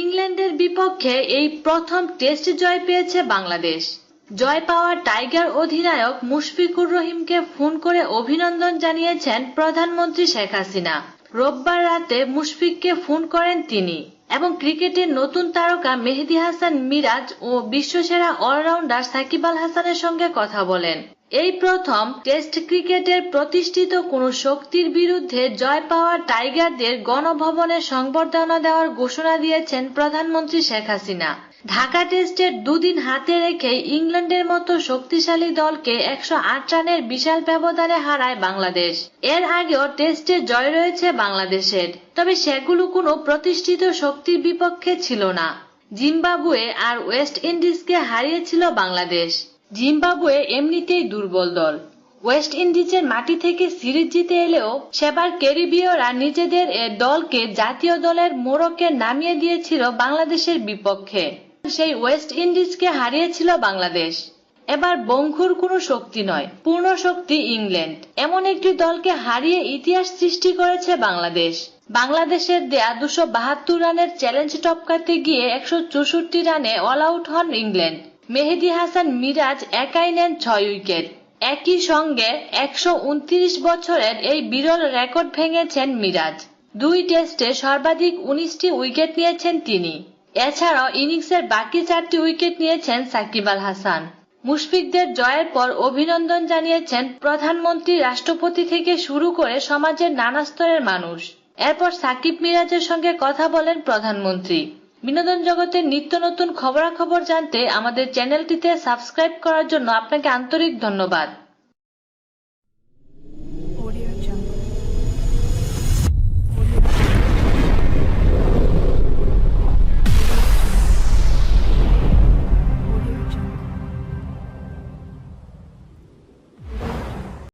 ইংল্যান্ডের বিপক্ষে এই প্রথম টেস্ট জয় পেয়েছে বাংলাদেশ। জয় পাওয়া টাইগার অধিনায়ক মুশফিকুর রহিমকে ফোন করে অভিনন্দন জানিয়েছেন প্রধানমন্ত্রী শেখ হাসিনা। রোববার রাতে মুশফিককে ফোন করেন তিনি এবং ক্রিকেটের নতুন তারকা মেহেদি হাসান মিরাজ ও বিশ্বসেরা অলরাউন্ডার সাকিব আল হাসানের সঙ্গে কথা বলেন। এই প্রথম টেস্ট ক্রিকেটের প্রতিষ্ঠিত কোনো শক্তির বিরুদ্ধে জয় পাওয়া টাইগারদের গণভবনে সংবর্ধনা দেওয়ার ঘোষণা দিয়েছেন প্রধানমন্ত্রী শেখ হাসিনা। ঢাকা টেস্টের দুদিন হাতে রেখে ইংল্যান্ডের মতো শক্তিশালী দলকে একশো আট রানের বিশাল ব্যবধানে হারায় বাংলাদেশ। এর আগেও টেস্টে জয় রয়েছে বাংলাদেশের, তবে সেগুলো কোনো প্রতিষ্ঠিত শক্তির বিপক্ষে ছিল না। জিম্বাবুয়ে আর ওয়েস্ট ইন্ডিজকে হারিয়েছিল বাংলাদেশ। জিম্বাবুয়ে এমনিতেই দুর্বল দল। ওয়েস্ট ইন্ডিজের মাটি থেকে সিরিজ জিতে এলেও সেবার ক্যারিবীয়রা নিজেদের এ দলকে জাতীয় দলের মোড়কে নামিয়ে দিয়েছিল বাংলাদেশের বিপক্ষে। সেই ওয়েস্ট ইন্ডিজকে হারিয়েছিল বাংলাদেশ। এবার বঙ্গুর কোনো শক্তি নয়, পূর্ণ শক্তি ইংল্যান্ড। এমন একটি দলকে হারিয়ে ইতিহাস সৃষ্টি করেছে বাংলাদেশ। বাংলাদেশের দেয়া দুশো বাহাত্তর রানের চ্যালেঞ্জ টপকাতে গিয়ে একশো চৌষট্টি রানে অল আউট হন ইংল্যান্ড। মেহেদি হাসান মিরাজ একাই নেন ছয় উইকেট। একই সঙ্গে একশো উনত্রিশ বছরের এই বিরল রেকর্ড ভেঙেছেন মিরাজ। দুই টেস্টে সর্বাধিক উনিশটি উইকেট নিয়েছেন তিনি। এছাড়াও ইনিংসের বাকি চারটি উইকেট নিয়েছেন সাকিব আল হাসান। মুশফিকদের জয়ের পর অভিনন্দন জানিয়েছেন প্রধানমন্ত্রী রাষ্ট্রপতি থেকে শুরু করে সমাজের নানা স্তরের মানুষ। এরপর সাকিব মিরাজের সঙ্গে কথা বলেন প্রধানমন্ত্রী। বিনোদন জগতের নিত্য নতুন খবরাখবর জানতে আমাদের চ্যানেলটিতে সাবস্ক্রাইব করার জন্য আপনাকে আন্তরিক ধন্যবাদ।